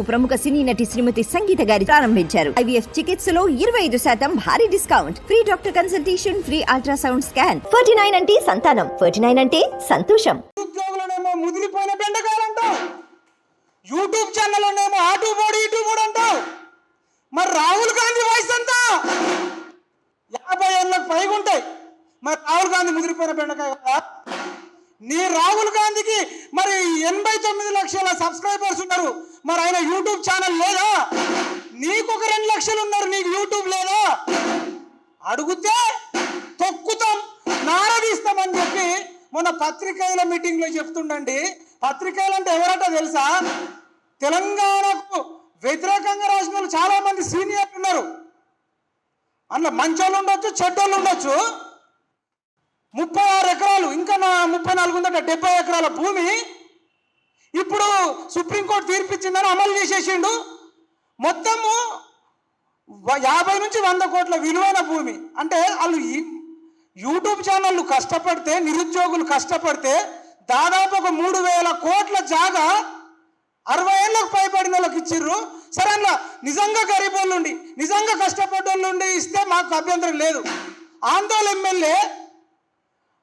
ప్రముఖ సినీ నటి శ్రీమతి సంగీత గారి ప్రారంభించారు. ఐవీఎఫ్ చికిత్సలో ఇరవై ఐదు శాతం భారీ discount. Free doctor consultation free ultrasound scan. Forty nine అంటే సంతానం. ఫోర్టీ నైన్ అంటే సంతోషం. ముదిరిపోయిన బెండకాయలు యూట్యూబ్ యూట్యూబ్ ఛానల్లోనేమో అటు పోడు ఇటు పోడు అంటావు మరి రాహుల్ గాంధీ వయసు ఎంత? యాభై ఏళ్ళకి పైగా ఉంటాయి. మరి రాహుల్ గాంధీ ముదిరిపోయిన బెండకాయ కదా? నీ రాహుల్ గాంధీకి మరి ఎనభై తొమ్మిది లక్షల సబ్స్క్రైబర్స్ ఉన్నారు. మరి ఆయన యూట్యూబ్ ఛానల్ లేదా? నీకు ఒక రెండు లక్షలు ఉన్నారు నీకు యూట్యూబ్ లేదా? అడుగుతే తొక్కుతాం నారదీస్తామని చెప్పి మొన్న పత్రికల మీటింగ్లో చెప్తుండండి. పత్రికలు అంటే ఎవరట తెలుసా? తెలంగాణకు వ్యతిరేకంగా రాసిన వాళ్ళు చాలా మంది సీనియర్లు ఉన్నారు. అందులో మంచోళ్ళు ఉండొచ్చు చెడ్డోళ్ళు ఉండొచ్చు. ముప్పై ఆరు ఎకరాలు ఇంకా నా ముప్పై నాలుగు ఉందట డెబ్బై ఎకరాల భూమి. ఇప్పుడు సుప్రీంకోర్టు తీర్పిచ్చిందని అమలు చేసేసిండు. మొత్తము యాభై నుంచి వంద కోట్ల విలువైన భూమి. అంటే వాళ్ళు యూట్యూబ్ ఛానళ్ళు కష్టపడితే నిరుద్యోగులు కష్టపడితే దాదాపు ఒక మూడు వేల కోట్ల జాగా అరవై ఏళ్ళకు పైబడిన వాళ్ళకి ఇచ్చిర్రు. సరే అలా నిజంగా గరీబ్ వాళ్ళు నిజంగా కష్టపడ్డోళ్ళు ఉండి ఇస్తే మాకు అభ్యంతరం లేదు. ఆందోళన ఎమ్మెల్యే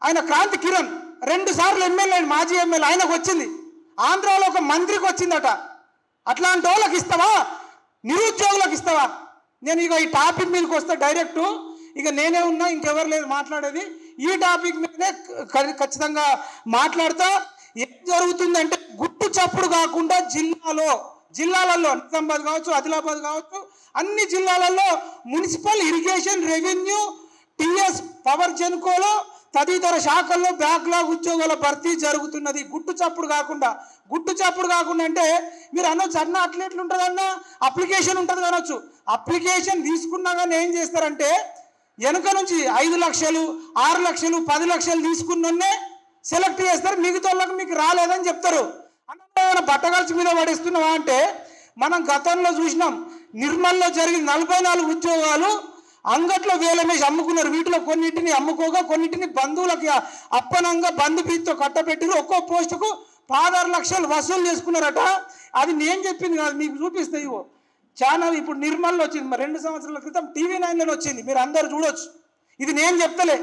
ఆయన క్రాంతి కిరణ్. రెండు సార్లు ఎమ్మెల్యే మాజీ ఎమ్మెల్యే ఆయనకు వచ్చింది. ఆంధ్రాలో ఒక మంత్రికి వచ్చిందట. అట్లాంటి వాళ్ళకి ఇస్తావా? నిరుద్యోగులకు ఇస్తావా? నేను ఇక ఈ టాపిక్ మీదకి వస్తే డైరెక్ట్ ఇక నేనే ఉన్నా ఇంకెవరు లేదు మాట్లాడేది. ఈ టాపిక్ మీదనే ఖచ్చితంగా మాట్లాడతా. ఏం జరుగుతుందంటే గుట్టు చప్పుడు కాకుండా జిల్లాలో జిల్లాలలో నిజామాబాద్ కావచ్చు ఆదిలాబాద్ కావచ్చు అన్ని జిల్లాలలో municipal irrigation revenue TS power జెన్కోలో తదితర శాఖల్లో బ్యాక్లాగ్ ఉద్యోగాల భర్తీ జరుగుతున్నది. గుట్టు చప్పుడు కాకుండా గుట్టు చప్పుడు కాకుండా అంటే మీరు అనొచ్చు అన్న అట్లా ఉంటుంది అన్న అప్లికేషన్ ఉంటుంది అనొచ్చు. అప్లికేషన్ తీసుకున్నా కానీ ఏం చేస్తారంటే వెనుక నుంచి ఐదు లక్షలు ఆరు లక్షలు పది లక్షలు తీసుకున్నే సెలెక్ట్ చేస్తారు. మిగతా వాళ్ళకి మీకు రాలేదని చెప్తారు. అన్న బట్టగల్చి మీద పడేస్తున్నావా అంటే మనం గతంలో చూసినాం. నిర్మల్లో జరిగిన నలభై నాలుగు ఉద్యోగాలు అంగట్లో వేలమేసి అమ్ముకున్నారు. వీటిలో కొన్నిటిని అమ్ముకోగా కొన్నిటిని బంధువులకి అప్పనంగా బంధు ఫీజుతో ఒక్కో పోస్టుకు పదహారు లక్షలు వసూలు చేసుకున్నారట. అది నేను చెప్పింది కాదు మీకు చూపిస్తే ఇవో ఛానల్ ఇప్పుడు నిర్మల్లో వచ్చింది. మరి రెండు సంవత్సరాల క్రితం టీవీ నైన్లో వచ్చింది. మీరు అందరు చూడొచ్చు. ఇది నేను చెప్తలే.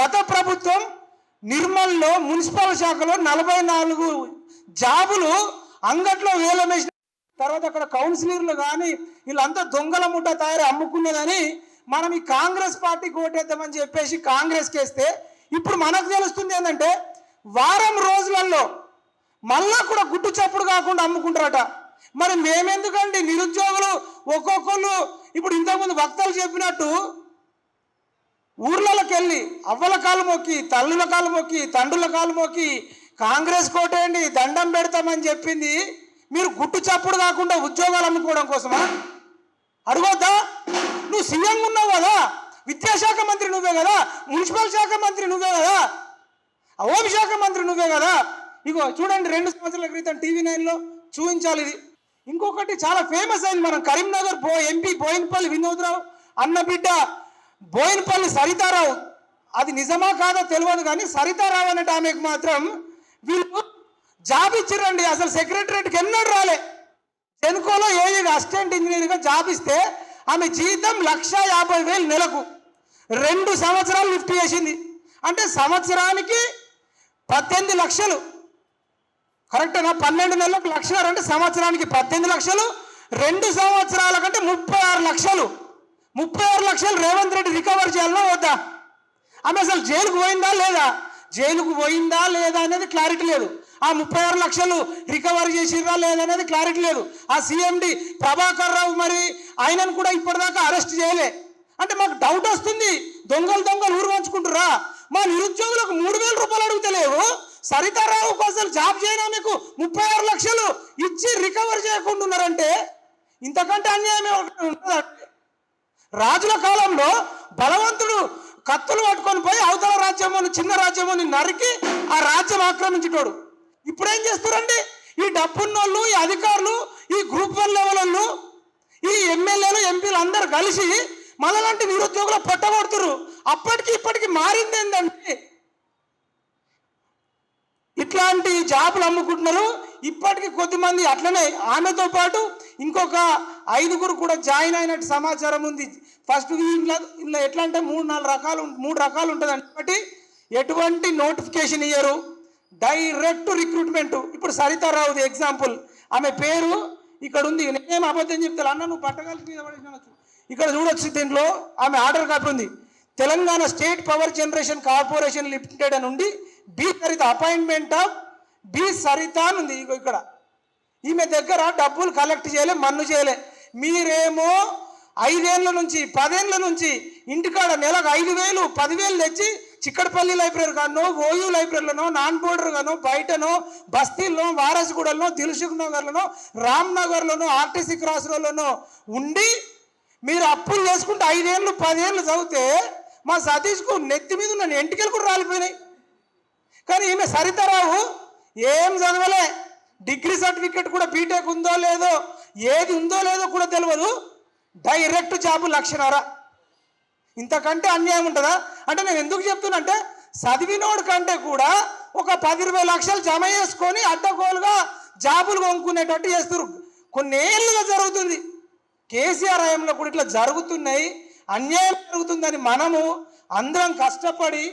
గత ప్రభుత్వం నిర్మల్లో మున్సిపల్ శాఖలో నలభై నాలుగు జాబులు అంగట్లో వేలమేసిన తర్వాత అక్కడ కౌన్సిలర్లు కానీ వీళ్ళంతా దొంగల ముఠ తయారు అమ్ముకున్నదని మనం ఈ కాంగ్రెస్ పార్టీ ఓటేద్దామని చెప్పేసి కాంగ్రెస్కి వేస్తే ఇప్పుడు మనకు తెలుస్తుంది ఏంటంటే వారం రోజులలో మళ్ళా కూడా గుట్టు చప్పుడు కాకుండా అమ్ముకుంటారట. మరి మేమెందుకండి నిరుద్యోగులు ఒక్కొక్కళ్ళు ఇప్పుడు ఇంతకుముందు వక్తలు చెప్పినట్టు ఊర్లలోకి వెళ్ళి అవ్వల కాలు మొక్కి తల్లుల కాలు మొక్కి తండ్రుల కాలు మొక్కి కాంగ్రెస్ కోటేయండి దండం పెడతామని చెప్పింది మీరు గుట్టు చప్పుడు కాకుండా ఉద్యోగాలు అమ్ముకోవడం కోసమా? అడగొద్దా? నువ్వు సీఎం ఉన్నావు కదా విద్యాశాఖ మంత్రి నువ్వే కదా మున్సిపల్ శాఖ మంత్రి నువ్వే కదా హోంశాఖ మంత్రి నువ్వే కదా. ఇగో చూడండి రెండు సంవత్సరాల క్రితం టీవీ నైన్లో చూపించాలి ఇది. ఇంకొకటి చాలా ఫేమస్ అయింది మనం కరీంనగర్ బో ఎంపీ బోయినపల్లి వినోద్రావు అన్న బిడ్డ బోయినపల్లి సరితారావు. అది నిజమా కాదో తెలియదు కానీ సరితారావు అనే ఆమెకు మాత్రం వీళ్ళు జాబ్ ఇచ్చిరండి అసలు సెక్రటరేట్కి ఎన్నడూ రాలే. జెన్కోలో ఏ అసిస్టెంట్ ఇంజనీర్గా జాబ్ ఇస్తే ఆమె జీతం లక్ష యాభై వేలు నెలకు. రెండు సంవత్సరాలు లిఫ్ట్ చేసింది. అంటే సంవత్సరానికి పద్దెనిమిది లక్షలు. కరెక్టేనా? పన్నెండు నెలలకు లక్ష అంటే సంవత్సరానికి పద్దెనిమిది లక్షలు. రెండు సంవత్సరాల కంటే ముప్పై ఆరు లక్షలు. ముప్పై ఆరు లక్షలు రేవంత్ రెడ్డి రికవర్ చేయాలన్నా వద్దా? ఆమె అసలు జైలుకు పోయిందా లేదా? జైలుకు పోయిందా లేదా అనేది క్లారిటీ లేదు. ఆ ముప్పై ఆరు లక్షలు రికవర్ చేసిర్రా లేదనేది క్లారిటీ లేదు. ఆ సీఎండి ప్రభాకర్ రావు మరి ఆయనను కూడా ఇప్పటిదాకా అరెస్ట్ చేయలే. అంటే మాకు డౌట్ వస్తుంది. దొంగలు దొంగలు ఊరు పంచుకుంటురా మా నిరుద్యోగులకు మూడు వేల రూపాయలు అడుగుతలేవు సరితారావు కోసం జాబ్ చేయనా మీకు ముప్పై ఆరు లక్షలు ఇచ్చి రికవర్ చేయకుండా ఉన్నారంటే ఇంతకంటే అన్యాయం రాజుల కాలంలో బలవంతుడు కత్తులు పట్టుకొని పోయి అవతల రాజ్యమని చిన్న రాజ్యమని నరికి ఆ రాజ్యం ఆక్రమించేటోడు ఇప్పుడు ఏం చేస్తారండి? ఈ డబ్బున్నోళ్ళు ఈ అధికారులు ఈ గ్రూప్ వన్ లెవెల్ వాళ్ళు ఈ ఎమ్మెల్యేలు ఎంపీలు అందరు కలిసి మనలాంటి నిరుద్యోగులు పొట్టగొడుతురు అప్పటికి ఇప్పటికి మారింది ఏంటంటే ఇట్లాంటి జాబులు అమ్ముకుంటున్నారు. ఇప్పటికి కొద్దిమంది అట్లనే ఆమెతో పాటు ఇంకొక ఐదుగురు కూడా జాయిన్ అయినట్టు సమాచారం ఉంది. ఫస్ట్ ఇంట్లో ఇందులో ఎట్లా అంటే మూడు నాలుగు రకాలు మూడు రకాలు ఉంటుంది కాబట్టి ఎటువంటి నోటిఫికేషన్ ఇయ్యరు. Direct recruitment. ఇప్పుడు సరితారావుది ఎగ్జాంపుల్. ఆమె పేరు ఇక్కడ ఉంది. నేనేం అబద్ధం చెప్తాను అన్న నువ్వు పట్టగల మీద ఇక్కడ చూడొచ్చు దీంట్లో ఆమె ఆర్డర్ కాపీ ఉంది. Telangana State Power Generation Corporation Limited అని ఉండి B Saritha appointment of B Saritha అని ఉంది. ఇక్కడ. ఈమె దగ్గర డబ్బులు కలెక్ట్ చేయలే మన్ను చేయలే. మీరేమో ఐదేళ్ళ నుంచి పదేళ్ళ నుంచి ఇంటికాడ నెలకు ఐదు వేలు పదివేలు తెచ్చి చిక్కడపల్లి లైబ్రరీ కానో ఓయూ లైబ్రరీలోనో నాన్ బోర్డర్ గానో బయటనో బస్తీల్లో వారసుగూడలో దిల్సుఖ్ నగర్లోనో రామ్ నగర్లోనో ఆర్టీసీ క్రాస్ రోడ్లోనో ఉండి మీరు అప్పులు చేసుకుంటే ఐదేళ్ళు పదేళ్ళు చదివితే మా సతీష్కు నెత్తి మీద ఉన్న ఎంటికలు కూడా రాలిపోయినాయి. కానీ ఈమె సరితరావు ఏం చదవలే? డిగ్రీ సర్టిఫికెట్ కూడా బీటెక్ ఉందో లేదో ఏది ఉందో లేదో కూడా తెలియదు డైరెక్ట్ జాబు లక్షణార ఇంతకంటే అన్యాయం ఉంటుందా? అంటే నేను ఎందుకు చెప్తున్నంటే చదివినోడు కంటే కూడా ఒక పది ఇరవై లక్షలు జమ చేసుకొని అడ్డగోలుగా జాబులు కొనుక్కునేటట్టు చేస్తారు కొన్నేళ్ళుగా జరుగుతుంది. కేసీఆర్ హయాంలో కూడా ఇట్లా జరుగుతున్నాయి. అన్యాయం జరుగుతుందని మనము అందరం కష్టపడి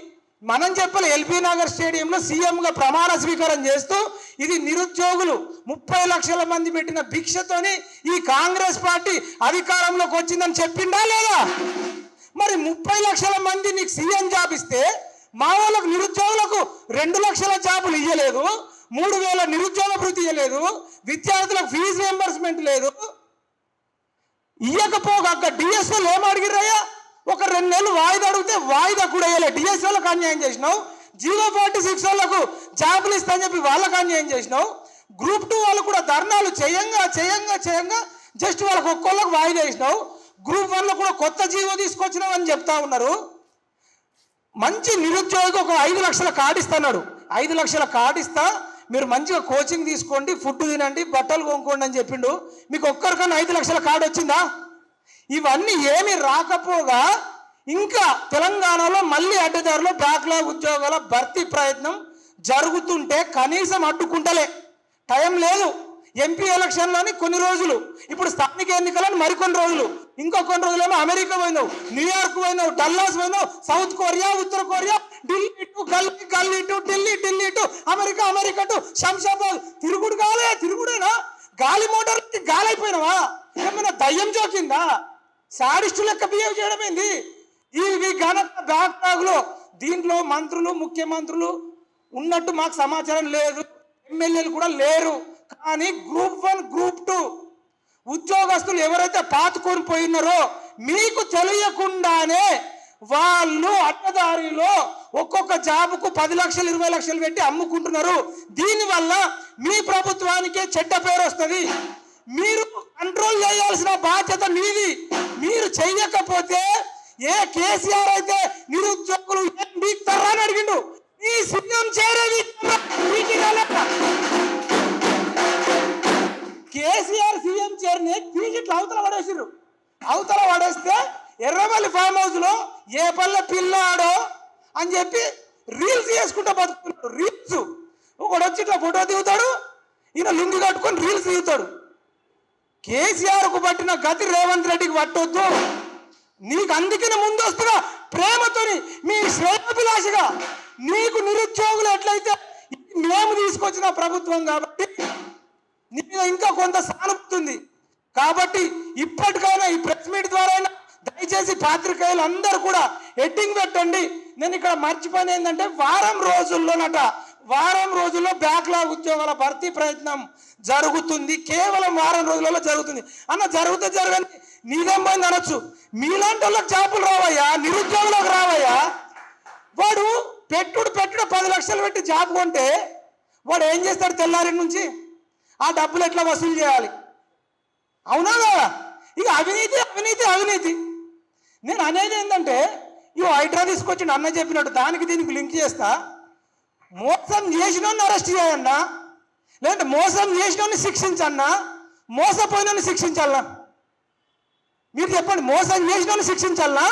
మనం చెప్పాలి ఎల్బీ నగర్ స్టేడియంలో సీఎంగా ప్రమాణ స్వీకారం చేస్తూ ఇది నిరుద్యోగులు ముప్పై లక్షల మంది పెట్టిన భిక్షతోని ఈ కాంగ్రెస్ పార్టీ అధికారంలోకి వచ్చిందని చెప్పిండా లేదా? మరి ముప్పై లక్షల మంది నీకు సీఎం జాబ్ ఇస్తే మా వాళ్ళకు నిరుద్యోగులకు రెండు లక్షల జాబులు ఇవ్వలేదు మూడు వేల నిరుద్యోగ భృతి ఇవ్వలేదు విద్యార్థులకు ఫీజు రియంబర్స్మెంట్ లేదు. ఇవ్వకపోగా అక్క డిఎస్ఎల్ ఏం అడిగిరయ్యా ఒక రెండు నెలలు వాయిదా అడిగితే వాయిదా కూడా వేయలే. డిఎస్ఎల్కి అన్యాయం చేసినావు. జీరో ఫార్టీ సిక్స్ వాళ్ళకు జాబులు ఇస్తా అని చెప్పి వాళ్ళకు అన్యాయం చేసినావు. గ్రూప్ టూ వాళ్ళు కూడా ధర్నాలు చేయంగా చేయంగా చేయంగా జస్ట్ వాళ్ళకి ఒక్కోళ్ళకి వాయిదా వేసినావు. గ్రూప్ వన్లో కూడా కొత్త జీవో తీసుకొచ్చినావు అని చెప్తా ఉన్నారు. మంచి నిరుద్యోగి ఒక ఐదు లక్షల కార్డు ఇస్తున్నాడు ఐదు లక్షల కార్డు ఇస్తా. మీరు మంచిగా కోచింగ్ తీసుకోండి ఫుడ్ తినండి బట్టలు కొనుక్కోండి అని చెప్పిండు. మీకు ఒక్కరికన్నా ఐదు లక్షల కార్డు వచ్చిందా? ఇవన్నీ ఏమి రాకపోగా ఇంకా తెలంగాణలో మళ్ళీ అడ్డదారులు బ్యాక్లాగ్ ఉద్యోగాల భర్తీ ప్రయత్నం జరుగుతుంటే కనీసం అడ్డుకుంటలే. టైం లేదు. ఎంపీ ఎలక్షన్లోని కొన్ని రోజులు. ఇప్పుడు స్థానిక ఎన్నికలని మరికొన్ని రోజులు. ఇంకో కొన్ని రోజులేమో అమెరికా పోయినావు న్యూయార్క్ పోయినావు డల్లాస్ పోయినావు సౌత్ కొరియా ఉత్తర కొరియా ఢిల్లీ టు గల్లీ గల్లీ to Delhi Delhi to America America to Shamshabad. తిరుగుడు గాలే తిరుగుడేనా? గాలి మోటార్ గాలి అయిపోయినావా ఏమైనా దయ్యం జోకిందా? సాడిస్టు లెక్క బిహేవ్ చేయడం ఏంది? ఇవి ఘనత బ్యాక్లాగ్లో దీంట్లో మంత్రులు ముఖ్యమంత్రులు ఉన్నట్టు మాకు సమాచారం లేదు. ఎమ్మెల్యేలు కూడా లేరు. కానీ గ్రూప్ వన్ గ్రూప్ టూ ఉద్యోగస్తులు ఎవరైతే పాతుకొని పోయినారో మీకు తెలియకుండానే వాళ్ళు అడ్డదారిలో ఒక్కొక్క జాబుకు పది లక్షలు ఇరవై లక్షలు పెట్టి అమ్ముకుంటున్నారు. దీనివల్ల మీ ప్రభుత్వానికే చెడ్డ పేరు వస్తుంది. మీరు కంట్రోల్ చేయాల్సిన బాధ్యత మీది. మీరు చేయకపోతే ఏ కేసీఆర్ అయితే నిరుద్యోగులు ఏం బీక్తారా అని అడిగిండు. ఈ సీఎం చేరేది కేసీఆర్ సీఎం చేరిని పీకిట్లు అవతల పడేసిర్రు. అవతల పడేస్తే ఎర్రమల్లి ఫామ్ హౌస్లో ఏ పల్లె పిల్లాడో అని చెప్పి రీల్స్ చేసుకుంటూ బతుకుతున్నాడు. రీల్స్ ఒకడు వచ్చి ఇట్లా ఫోటో దిగుతాడు ఈయన లుంగి కట్టుకొని రీల్స్ దిగుతాడు. కేసీఆర్కు పట్టిన గతి రేవంత్ రెడ్డికి పట్టొద్దు. నీకు అందుకనే ముందస్తుగా ప్రేమతోని మీ శ్రేయోభిలాషగా నీకు నిరుద్యోగులు ఎట్లయితే మేము తీసుకొచ్చిన ప్రభుత్వం కాబట్టి నీకు ఇంకా కొంత సానుపుతుంది కాబట్టి ఇప్పటికైనా ఈ ప్రెస్ మీట్ ద్వారా అయినా దయచేసి పాత్రికేయులు అందరూ కూడా హెడ్డింగ్ పెట్టండి. నేను ఇక్కడ మర్చిపోయిన ఏంటంటే వారం రోజుల్లోనట వారం రోజుల్లో బ్యాక్లాగ్ ఉద్యోగాల భర్తీ ప్రయత్నం జరుగుతుంది. కేవలం వారం రోజులలో జరుగుతుంది. అన్న జరుగుతే జరగని నీదేం పోయింది అనొచ్చు. మీలాంటి వాళ్ళకి జాబులు రావయ్యా నిరుద్యోగులకు రావయ్యా. వాడు పెట్టుడు పెట్టుడు పది లక్షలు పెట్టి జాబ్ కొంటే వాడు ఏం చేస్తాడు తెల్లారి నుంచి? ఆ డబ్బులు ఎట్లా వసూలు చేయాలి? అవునా కదా? ఇక అవినీతి అవినీతి అవినీతి. నేను అనేది ఏంటంటే ఇవి హైడ్రా తీసుకొచ్చి అన్న చెప్పినట్టు దానికి దీనికి లింక్ చేస్తా. మోసం చేసిన అరెస్ట్ చేయన్నా లేదంటే మోసం చేసిన శిక్షించన్నా మోసపోయిన శిక్షించాలనా మీరు చెప్పండి మోసం చేసిన శిక్షించాలనా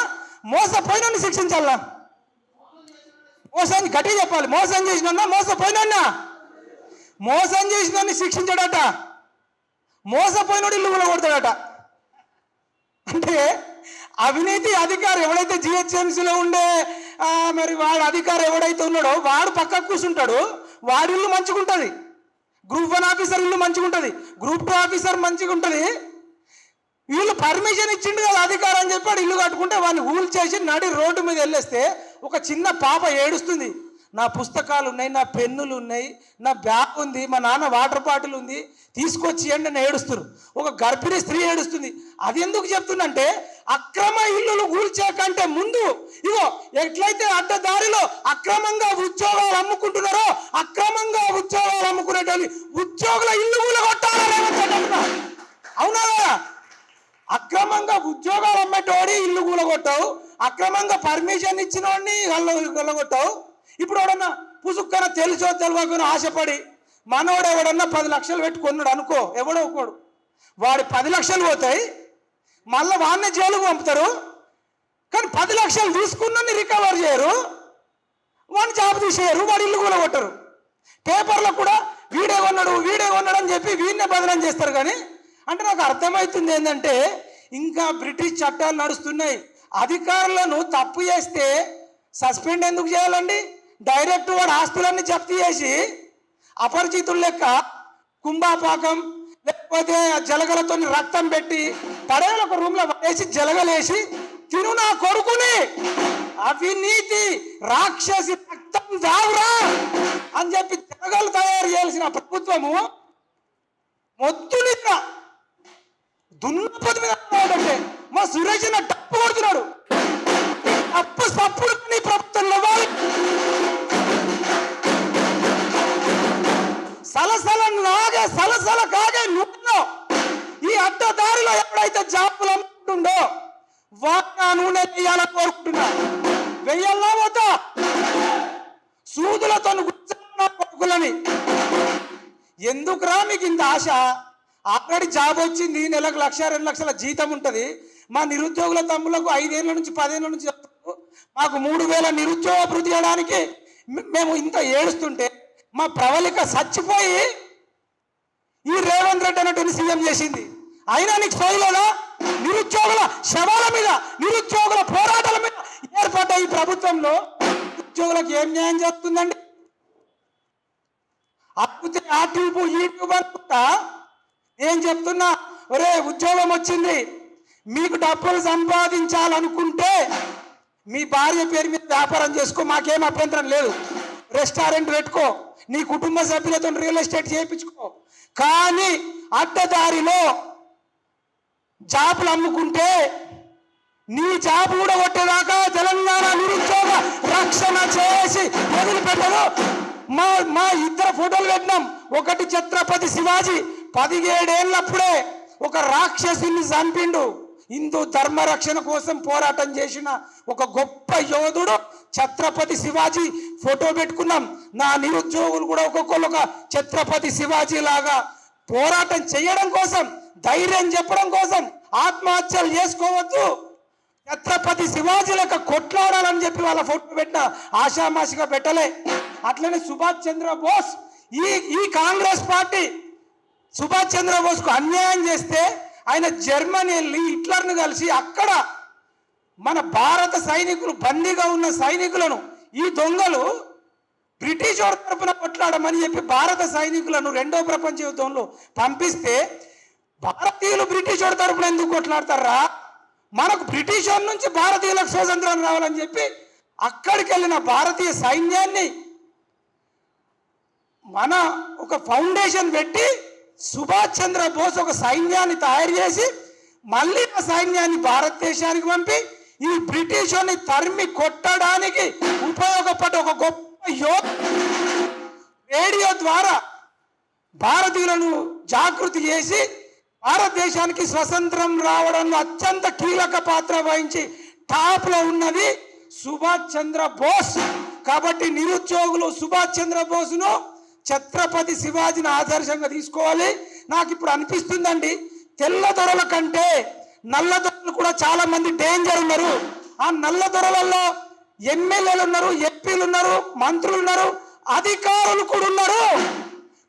మోసపోయిన శిక్షించాలనా మోసం గట్టి చెప్పాలి మోసం చేసిన మోసపోయినోన్నా? మోసం చేసిన శిక్షించాడట. మోసపోయినోడు ఇల్లు కూడా కొడతాడట అంటే అవినీతి అధికారి ఎవడైతే జిహెచ్ఎంసీలో ఉండే మరి వాడు అధికారి ఎవడైతే ఉన్నాడో వాడు పక్కకు కూర్చుంటాడు వాడి ఇల్లు మంచిగుంటుంది గ్రూప్ వన్ ఆఫీసర్ ఇల్లు మంచిగా ఉంటుంది. గ్రూప్ టూ ఆఫీసర్ మంచిగా ఉంటుంది. వీళ్ళు పర్మిషన్ ఇచ్చిండు కదా అధికారం అని చెప్పాడు ఇల్లు కట్టుకుంటే వాడిని ఊల్ చేసి నడి రోడ్డు మీద వెళ్ళేస్తే ఒక చిన్న పాప ఏడుస్తుంది. నా పుస్తకాలు ఉన్నాయి నా పెన్నులు ఉన్నాయి నా బ్యాగ్ ఉంది మా నాన్న వాటర్ బాటిల్ ఉంది తీసుకొచ్చి అని నన్ను ఏడుస్తారు ఒక గర్భిణీ స్త్రీ ఏడుస్తుంది. అది ఎందుకు చెప్తుందంటే అక్రమ ఇల్లులు కూల్చేకంటే ముందు ఇగో ఎట్లయితే అడ్డదారిలో అక్రమంగా ఉద్యోగాలు అమ్ముకుంటున్నారో అక్రమంగా ఉద్యోగాలు అమ్ముకునేటోళ్ళు ఉద్యోగుల ఇల్లు కూడా అవునా అక్రమంగా ఉద్యోగాలు అమ్మేటోడి ఇల్లు కూలగొట్టావు అక్రమంగా పర్మిషన్ ఇచ్చిన వాడిని గల్లగొట్టావు ఇప్పుడు ఎవడన్నా పుసుక్కన తెలుసో తెలియకుండా ఆశపడి మనోడు ఎవడన్నా పది లక్షలు పెట్టుకున్నాడు అనుకో ఎవడో ఒకడు. వాడి పది లక్షలు పోతాయి మళ్ళీ వాడిని జైలుకు పంపుతారు. కానీ పది లక్షలు తీసుకున్నని రికవర్ చేయరు. వాడిని జాబ్ తీసేయరు వాడి ఇల్లు కూడా కొట్టరు. పేపర్లో కూడా వీడే కొన్నాడు వీడే కొన్నాడు అని చెప్పి వీడినే బదనం చేస్తారు కానీ అంటే నాకు అర్థమవుతుంది ఏంటంటే ఇంకా బ్రిటిష్ చట్టాలు నడుస్తున్నాయి. అధికారులను తప్పు చేస్తే సస్పెండ్ ఎందుకు చేయాలండి? డైరెక్ట్ వాడు ఆస్తులన్నీ జప్తు చేసి అపరిచితుల లెక్క కుంభాపాకం లేకపోతే జలగలతో రక్తం పెట్టి పడేలు ఒక రూమ్లో వేసి జలగలేసి తిను నా కొడుకుని! అవినీతి రాక్షసి రక్తం దావురా! అని చెప్పి జలగలు తయారు చేయాల్సిన ప్రభుత్వము మొత్తునిద్ర దున్నపతి మీద మా సురేష్ డప్పు కొడుతున్నాడు. అప్పు సప్పుడు నీ ప్రభుత్వంలో సలసల నాగే సలసల కాగే నూనె ఈ అడ్డదారిలో ఎప్పుడైతే జాపులు అమ్ముకుంటుండో వాటి ఆ నూనె వేయాలని కోరుకుంటున్నా. వెయ్యాలా పోతా సూదులతో గుచ్చుకున్న కొడుకులని. ఎందుకురా మీకు ఇంత ఆశ? ఆల్రెడీ జాబ్ వచ్చింది నెలకు లక్ష రెండు లక్షల జీతం ఉంటుంది. మా నిరుద్యోగుల తమ్ములకు ఐదేళ్ళ నుంచి పదేళ్ళ నుంచి మాకు మూడు వేల నిరుద్యోగ అభివృద్ధి చేయడానికి మేము ఇంత ఏడుస్తుంటే మా ప్రవళిక చచ్చిపోయి ఈ రేవంత్ రెడ్డి అన్నటువంటి సీఎం చేసింది. అయినా నీకు సోయలేదా నిరుద్యోగుల శవాల మీద నిరుద్యోగుల పోరాటాల మీద ఏర్పడ్డ ఈ ప్రభుత్వంలో నిరుద్యోగులకు ఏం న్యాయం చేస్తుందండి అప్పుతే ఆ ట్యూబ్ ఈ ట్యూబ్ అనుకుంటా ఏం చెప్తున్నా ఒరే ఉద్యోగం వచ్చింది. మీకు డబ్బులు సంపాదించాలనుకుంటే మీ భార్య పేరు మీద వ్యాపారం చేసుకో మాకేం అభ్యంతరం లేదు. రెస్టారెంట్ పెట్టుకో నీ కుటుంబ సభ్యులతో రియల్ ఎస్టేట్ చేయించుకో. కానీ అడ్డదారిలో జాబులు అమ్ముకుంటే నీ జాబు కూడా కొట్టేదాకా తెలంగాణ నిరుద్యోగ రక్షణ చేసి వదిలిపెట్టరు మా మా ఇద్దరు ఫోటోలు పెట్టినాం. ఒకటి ఛత్రపతి శివాజీ పదిహేడేళ్ళప్పుడే ఒక రాక్షసుని చంపిండు. హిందూ ధర్మ రక్షణ కోసం పోరాటం చేసిన ఒక గొప్ప యోధుడు ఛత్రపతి శివాజీ. ఫోటో పెట్టుకున్నాం. నా నిరుద్యోగులు కూడా ఒక్కొక్కరు ఒక ఛత్రపతి శివాజీ లాగా పోరాటం చేయడం కోసం ధైర్యం చెప్పడం కోసం ఆత్మహత్యలు చేసుకోవద్దు. ఛత్రపతి శివాజీ లెక్క కొట్లాడాలని చెప్పి వాళ్ళ ఫోటో పెట్టిన ఆషామాషిగా పెట్టలే. అట్లనే సుభాష్ చంద్రబోస్ ఈ ఈ కాంగ్రెస్ పార్టీ సుభాష్ చంద్రబోస్కు అన్యాయం చేస్తే ఆయన జర్మనీ వెళ్ళి హిట్లర్ను కలిసి అక్కడ మన భారత సైనికులు బందీగా ఉన్న సైనికులను ఈ దొంగలు బ్రిటిష్ వారి తరపున కొట్లాడమని చెప్పి భారత సైనికులను రెండో ప్రపంచ యుద్ధంలో పంపిస్తే భారతీయులు బ్రిటిష్ వాడి తరపున ఎందుకు కొట్లాడతారా? మనకు బ్రిటిష్ వారి నుంచి భారతీయులకు స్వతంత్రం రావాలని చెప్పి అక్కడికి వెళ్ళిన భారతీయ సైన్యాన్ని మన ఒక ఫౌండేషన్ పెట్టి సుభాష్ చంద్రబోస్ ఒక సైన్యాన్ని తయారు చేసి మళ్ళీ ఆ సైన్యాన్ని భారతదేశానికి పంపి ఈ బ్రిటిష్ తరిమి కొట్టడానికి ఉపయోగపడ్డ ఒక గొప్ప యోధ రేడియో ద్వారా భారతీయులను జాగృతి చేసి భారతదేశానికి స్వతంత్రం రావడంలో అత్యంత కీలక పాత్ర వహించి టాప్లో ఉన్నది సుభాష్ చంద్రబోస్. కాబట్టి నిరుద్యోగులు సుభాష్ చంద్రబోస్ను ఛత్రపతి శివాజీని ఆదర్శంగా తీసుకోవాలి. నాకు ఇప్పుడు అనిపిస్తుందండి తెల్లదొరల కంటే నల్లదొరలు కూడా చాలా మంది డేంజర్ ఉన్నారు. ఆ నల్లదొరలలో ఎమ్మెల్యేలు ఉన్నారు ఎంపీలు ఉన్నారు మంత్రులు ఉన్నారు అధికారులు కూడా ఉన్నారు.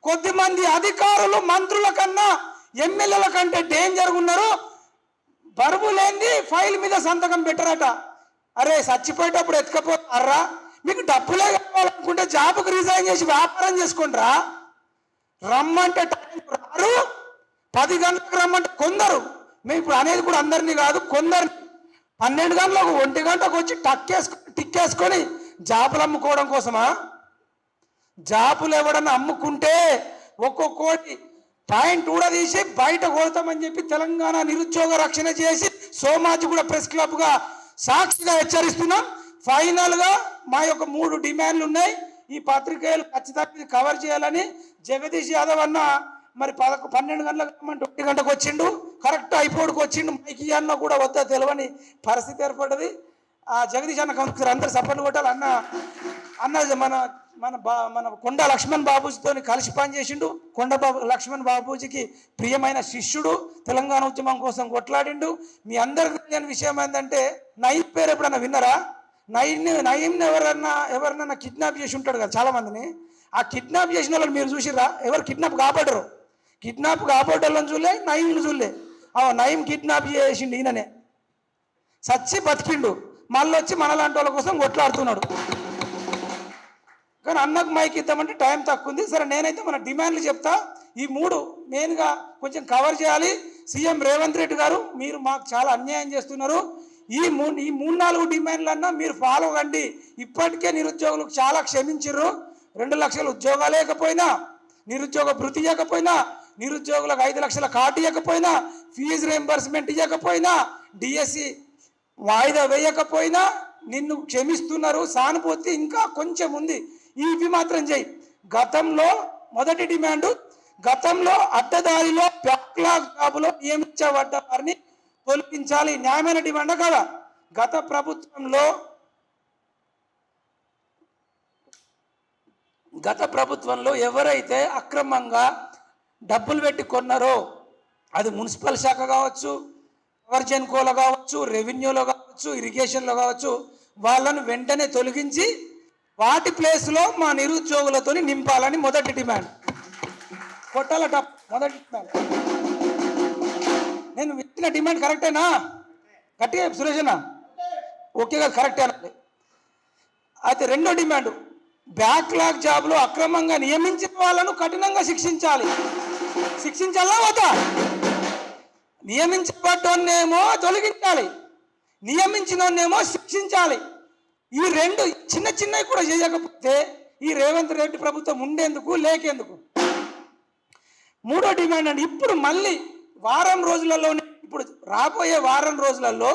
కొద్దిమంది అధికారులు మంత్రుల కన్నా ఎమ్మెల్యేల కంటే డేంజర్ ఉన్నారు. బరువు లేని ఫైల్ మీద సంతకం పెట్టరట. అరే చచ్చిపోయేటప్పుడు ఎత్తుకపోతారా? మీకు డబ్బులే కావాలనుకుంటే జాబ్కు రిజైన్ చేసి వ్యాపారం చేసుకుంటారా? రమ్మంటే టైం రారు పది గంటలకు రమ్మంటే కొందరు. మేము ఇప్పుడు అనేది కూడా అందరినీ కాదు కొందరు పన్నెండు గంటలకు ఒంటి గంటకు వచ్చి టక్కేసుకొని టిక్కేసుకొని జాపులు అమ్ముకోవడం కోసమా? జాబులు ఎవడన్నా అమ్ముకుంటే ఒక్కొక్కటి పాయింట్ కూడా తీసి బయట కొడతామని చెప్పి తెలంగాణ నిరుద్యోగ రక్షణ చేసి సోమాజి కూడా ప్రెస్ క్లబ్గా సాక్షిగా హెచ్చరిస్తున్నాం. ఫైనల్గా మా యొక్క మూడు డిమాండ్లు ఉన్నాయి ఈ పత్రికలు ఖచ్చితంగా కవర్ చేయాలని జగదీష్ యాదవ్ అన్న మరి పదకొ పన్నెండు గంటలకు రమ్మంటే ఒంటి గంటకు వచ్చిండు. కరెక్ట్ అయిపోడుకు వచ్చిండు. మైకి అన్న కూడా వద్ద తెలియని పరిస్థితి ఏర్పడ్డది. ఆ జగదీష్ అన్న కంపెనీ అందరు సపోర్ట్ కొట్టాలి. అన్న అన్న మన మన బా మన కొండ లక్ష్మణ్ బాబూజీతో కలిసి పనిచేసిండు కొండ బాబు లక్ష్మణ్ బాబూజీకి ప్రియమైన శిష్యుడు. తెలంగాణ ఉద్యమం కోసం కొట్లాడిండు. మీ అందరికి తెలియని విషయం ఏంటంటే నైట్ పేరు ఎప్పుడన్నా విన్నారా? నయీన్ నయీం ఎవరన్నా ఎవరినన్నా కిడ్నాప్ చేసి ఉంటాడు కదా చాలా మందిని. ఆ కిడ్నాప్ చేసిన వాళ్ళని మీరు చూసిర్రా? ఎవరు కిడ్నాప్ కాపాడరు. కిడ్నాప్ కాపాడోళ్ళని చూడలే నయీంని చూడలే. ఆ నయీం కిడ్నాప్ చేసిండు ఈయననే. చచ్చి బతికిండు. మళ్ళీ వచ్చి మనలాంటి వాళ్ళ కోసం కొట్లాడుతున్నాడు. కానీ అన్నకు మైక్ ఇద్దామంటే టైం తక్కువ ఉంది సరే నేనైతే మన డిమాండ్లు చెప్తా. ఈ మూడు మెయిన్గా కొంచెం కవర్ చేయాలి. సీఎం రేవంత్ రెడ్డి గారు మీరు మాకు చాలా అన్యాయం చేస్తున్నారు. ఈ మూ ఈ మూడు నాలుగు డిమాండ్లన్నా మీరు ఫాలో కండి. ఇప్పటికే నిరుద్యోగులకు చాలా క్షమించరు రెండు లక్షల ఉద్యోగాలు లేకపోయినా నిరుద్యోగ భృతి ఇవ్వకపోయినా నిరుద్యోగులకు ఐదు లక్షల కార్డు ఇవ్వకపోయినా ఫీజు రియంబర్స్మెంట్ ఇవ్వకపోయినా డిఎస్సి వాయిదా వేయకపోయినా నిన్ను క్షమిస్తున్నారు. సానుభూతి ఇంకా కొంచెం ఉంది. ఇవి మాత్రం చేయి గతంలో మొదటి డిమాండ్ గతంలో అడ్డదారిలో బ్యాక్లాగ్ జాబులో నియమించబడ్డ వారిని తొలగించాలి. న్యాయమైన డిమాండ్ కదా? గత ప్రభుత్వంలో గత ప్రభుత్వంలో ఎవరైతే అక్రమంగా డబ్బులు పెట్టి కొన్నారో అది మున్సిపల్ శాఖ కావచ్చు పవర్జెన్కోలో కావచ్చు రెవెన్యూలో కావచ్చు ఇరిగేషన్లో కావచ్చు వాళ్ళను వెంటనే తొలగించి వాటి ప్లేస్లో మా నిరుద్యోగులతో నింపాలని మొదటి డిమాండ్. కొట్టాల మొదటి డిమాండ్. నేను ఇచ్చిన డిమాండ్ కరెక్టేనా? గట్టిగా సురేష్ సురేషనా ఓకే కదా కరెక్టే అన్నది. అయితే రెండో డిమాండ్ బ్యాక్లాగ్ జాబ్లో అక్రమంగా నియమించిన వాళ్ళను కఠినంగా శిక్షించాలి. శిక్షించాలా వద్దా? నియమించబడ్డోన్నేమో తొలగించాలి. నియమించినోన్నేమో శిక్షించాలి. ఈ రెండు చిన్న చిన్నవి కూడా చేయకపోతే ఈ రేవంత్ రెడ్డి ప్రభుత్వం ఉండేందుకు లేకేందుకు? మూడో డిమాండ్ అండి ఇప్పుడు మళ్ళీ వారం రోజులలోనే ఇప్పుడు రాబోయే వారం రోజులలో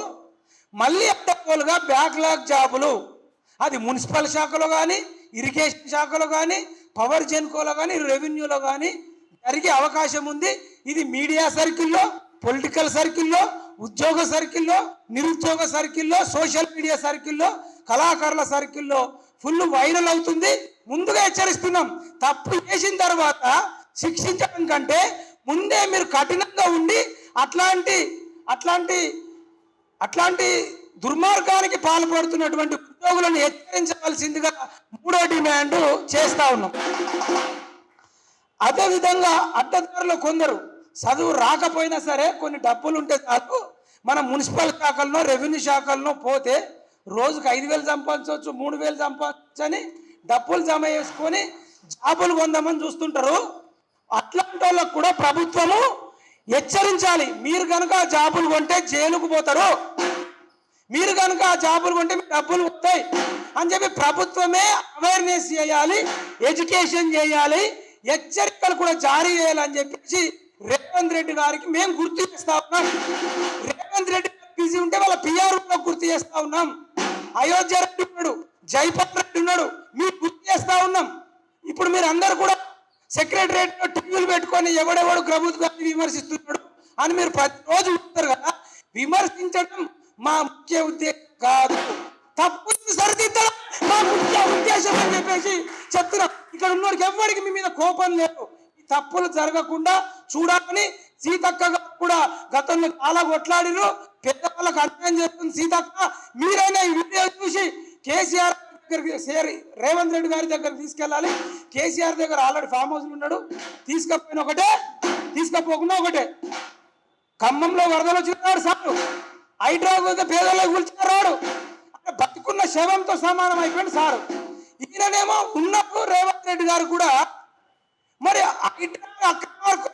మళ్ళీ అడ్డపోలుగా బ్యాక్లాగ్ జాబులు అది మున్సిపల్ శాఖలో కానీ ఇరిగేషన్ శాఖలో కానీ పవర్ జెన్కోలో కానీ రెవెన్యూలో కానీ జరిగే అవకాశం ఉంది. ఇది మీడియా సర్కిల్లో పొలిటికల్ సర్కిల్లో ఉద్యోగ సర్కిల్లో నిరుద్యోగ సర్కిల్లో సోషల్ మీడియా సర్కిల్లో కళాకారుల సర్కిల్లో ఫుల్ వైరల్ అవుతుంది. ముందుగా హెచ్చరిస్తున్నాం. తప్పు చేసిన తర్వాత శిక్షించడం కంటే ముందే మీరు కఠినంగా ఉండి అట్లాంటి అట్లాంటి అట్లాంటి దుర్మార్గానికి పాల్పడుతున్నటువంటి ఉద్యోగులను హెచ్చరించవలసిందిగా మూడో డిమాండ్ చేస్తా ఉన్నాం. అదేవిధంగా అడ్డదారులు కొందరు చదువు రాకపోయినా సరే కొన్ని డబ్బులు ఉంటే చాలు మన మున్సిపల్ శాఖల్లో రెవెన్యూ శాఖల్లో పోతే రోజుకు ఐదు వేలు సంపాదించవచ్చు మూడు వేలు సంపాదించని డబ్బులు జమ చేసుకొని జాబులు పొందామని చూస్తుంటారు. అట్లాంటి వాళ్ళకు కూడా ప్రభుత్వము హెచ్చరించాలి. మీరు కనుక ఆ జాబులు కొంటే జైలుకు పోతారు. మీరు కనుక ఆ జాబులు కొంటే డబ్బులు వస్తాయి అని చెప్పి ప్రభుత్వమే అవేర్నెస్ చేయాలి ఎడ్యుకేషన్ చేయాలి హెచ్చరికలు కూడా జారీ చేయాలని చెప్పేసి రేవంత్ రెడ్డి గారికి మేము గుర్తు చేస్తా ఉన్నాం. రేవంత్ రెడ్డి బిజీ ఉంటే వాళ్ళ పిఆర్ గుర్తు చేస్తా ఉన్నాం. అయోధ్య రెడ్డి ఉన్నాడు జైపాల్ రెడ్డి ఉన్నాడు మీరు గుర్తు చేస్తా ఉన్నాం. ఇప్పుడు మీరు అందరు కూడా సెక్రటరేట్ టీవీలు పెట్టుకొని ఎవడెవడు ప్రభుత్వాన్ని విమర్శిస్తున్నాడు అని మీరు ప్రతిరోజు ఉంటారు కదా? విమర్శించడం మా ముఖ్య ఉద్దేశం కాదు. తప్పు సరిదిద్దడం మా ముఖ్య ఉద్దేశం అని చెప్పేసి చెప్తున్నాం. ఇక్కడ ఉన్నోడికి ఎవరికి మీ మీద కోపం లేదు. ఈ తప్పులు జరగకుండా చూడాలని సీతక్క కూడా గతంలో చాలా కొట్లాడిరు పెద్దవాళ్ళకు అన్యాయం చేస్తుంది సీతక్క మీరైనా ఈ వీడియో చూసి కేసీఆర్ దగ్గరికి సేరి రేవంత్ రెడ్డి గారి దగ్గరికి తీసుకెళ్ళాలి. కేసీఆర్ దగ్గర ఆల్రెడీ ఫామ్ హౌస్లు ఉన్నాడు. తీసుకపోయిన ఒకటే తీసుకపోకుండా ఒకటే. ఖమ్మంలో వరదలు వచ్చినాడు సారు. హైదరాబాద్ పేదలకు పిలిచినారు బతుకున్న శవంతో సమానం అయిపోయింది సారు. ఈయననేమో ఉన్నప్పుడు రేవంత్ రెడ్డి గారు కూడా మరి హైదరాబాద్ అక్రమార్కుల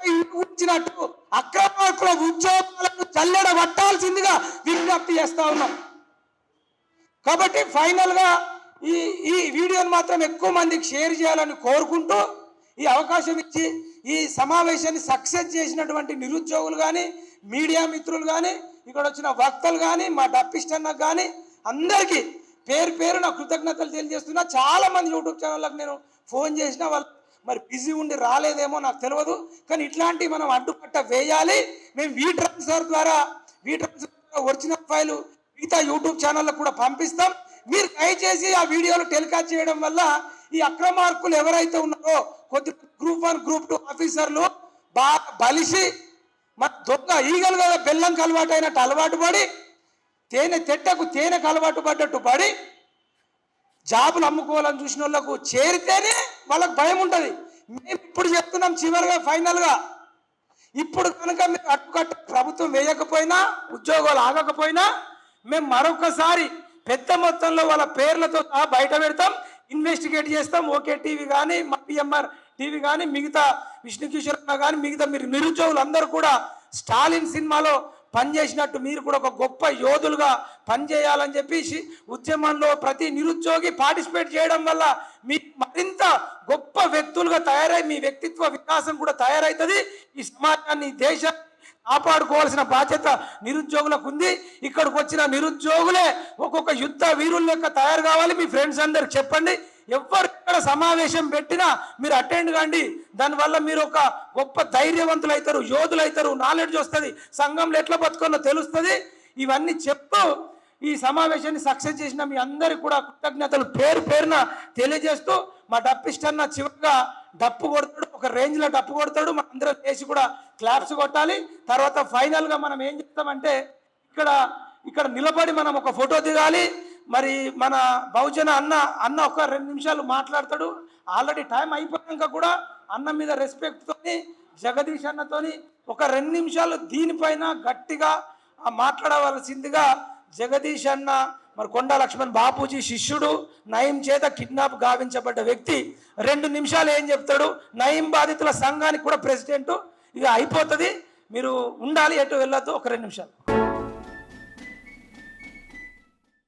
అక్రమార్కుల ఉద్యోగాలను చల్లెడ పట్టాల్సిందిగా విజ్ఞప్తి చేస్తా ఉన్నాం. కాబట్టి ఫైనల్గా ఈ ఈ వీడియోను మాత్రం ఎక్కువ మందికి షేర్ చేయాలని కోరుకుంటూ ఈ అవకాశం ఇచ్చి ఈ సమావేశాన్ని సక్సెస్ చేసినటువంటి నిరుద్యోగులు కానీ మీడియా మిత్రులు కానీ ఇక్కడ వచ్చిన వక్తలు కానీ మా డప్పిస్టన్నకు కానీ అందరికీ పేరు పేరు నా కృతజ్ఞతలు తెలియజేస్తున్నా. చాలా మంది యూట్యూబ్ ఛానళ్ళకు నేను ఫోన్ చేసిన వాళ్ళు మరి బిజీ ఉండి రాలేదేమో నాకు తెలియదు కానీ ఇట్లాంటివి మనం అడ్డుపట్ట వేయాలి. మేము వీ ట్రాన్స్ఫర్ ద్వారా వీ ట్రాన్స్ఫర్ ద్వారా ఒరిజినల్ ఫైలు మిగతా యూట్యూబ్ ఛానళ్ళకు కూడా పంపిస్తాం. మీరు దయచేసి ఆ వీడియోలు టెలికాస్ట్ చేయడం వల్ల ఈ అక్రమార్కులు ఎవరైతే ఉన్నారో కొద్ది గ్రూప్ వన్ గ్రూప్ టూ ఆఫీసర్లు బాగా బలిసి మన దొంగ ఈగలు కదా బెల్లంకి అలవాటు అయినట్టు అలవాటు పడి తేనె తెట్టకు తేనెకు అలవాటు పడ్డట్టు పడి జాబులు అమ్ముకోవాలని చూసిన వాళ్ళకు చేరితేనే వాళ్ళకు భయం ఉంటుంది. మేము ఇప్పుడు చెప్తున్నాం చివరిగా ఫైనల్గా. ఇప్పుడు కనుక మీరు అట్టుకట్ట ప్రభుత్వం వేయకపోయినా ఉద్యోగాలు ఆగకపోయినా మేము మరొకసారి పెద్ద మొత్తంలో వాళ్ళ పేర్లతో బయట పెడతాం ఇన్వెస్టిగేట్ చేస్తాం. ఓకే టీవీ కానీ మా పిఎంఆర్ టీవీ కానీ మిగతా విష్ణు కిషోర్ కానీ మిగతా మీరు నిరుద్యోగులు అందరూ కూడా స్టాలిన్ సినిమాలో పనిచేసినట్టు మీరు కూడా ఒక గొప్ప యోధులుగా పనిచేయాలని చెప్పేసి ఉద్యమంలో ప్రతి నిరుద్యోగి పార్టిసిపేట్ చేయడం వల్ల మీ మరింత గొప్ప వ్యక్తులుగా తయారై మీ వ్యక్తిత్వ వికాసం కూడా తయారవుతుంది ఈ సమాజాన్ని దేశాన్ని కాపాడుకోవాల్సిన బాధ్యత నిరుద్యోగులకు ఉంది. ఇక్కడికి వచ్చిన నిరుద్యోగులే ఒక్కొక్క యుద్ధ వీరుల యొక్క తయారు కావాలి. మీ ఫ్రెండ్స్ అందరికి చెప్పండి. ఎవరు ఇక్కడ సమావేశం పెట్టినా మీరు అటెండ్ కాండి. దానివల్ల మీరు ఒక గొప్ప ధైర్యవంతులు అవుతారు యోధులు అవుతారు నాలెడ్జ్ వస్తుంది సంఘంలో ఎట్లా బతుకున్నో తెలుస్తుంది. ఇవన్నీ చెప్తూ ఈ సమావేశాన్ని సక్సెస్ చేసిన మీ అందరికి కూడా కృతజ్ఞతలు. పేరు పేరున తెలియజేస్తూ మా డప్పిస్టన్న చివరిగా డప్పు కొడతాడు ఒక రేంజ్లో డప్పు కొడతాడు మన అందరం చేసి కూడా క్లాప్స్ కొట్టాలి. తర్వాత ఫైనల్గా మనం ఏం చేస్తామంటే ఇక్కడ ఇక్కడ నిలబడి మనం ఒక ఫోటో దిగాలి. మరి మన బహుజన అన్న అన్న ఒక రెండు నిమిషాలు మాట్లాడతాడు. ఆల్రెడీ టైం అయిపోయాక కూడా అన్న మీద రెస్పెక్ట్తోని జగదీష్ అన్నతోని ఒక రెండు నిమిషాలు దీనిపైన గట్టిగా మాట్లాడవలసిందిగా జగదీష్ అన్న మరి కొండా లక్ష్మణ్ బాపూజీ శిష్యుడు నయం చేత కిడ్నాప్ గావించబడ్డ వ్యక్తి. రెండు నిమిషాలు ఏం చెప్తాడు? నయం బాధితుల సంఘానికి కూడా ప్రెసిడెంట్. ఇక అయిపోతుంది. మీరు ఉండాలి ఎటు వెళ్ళొద్దు ఒక రెండు నిమిషాలు.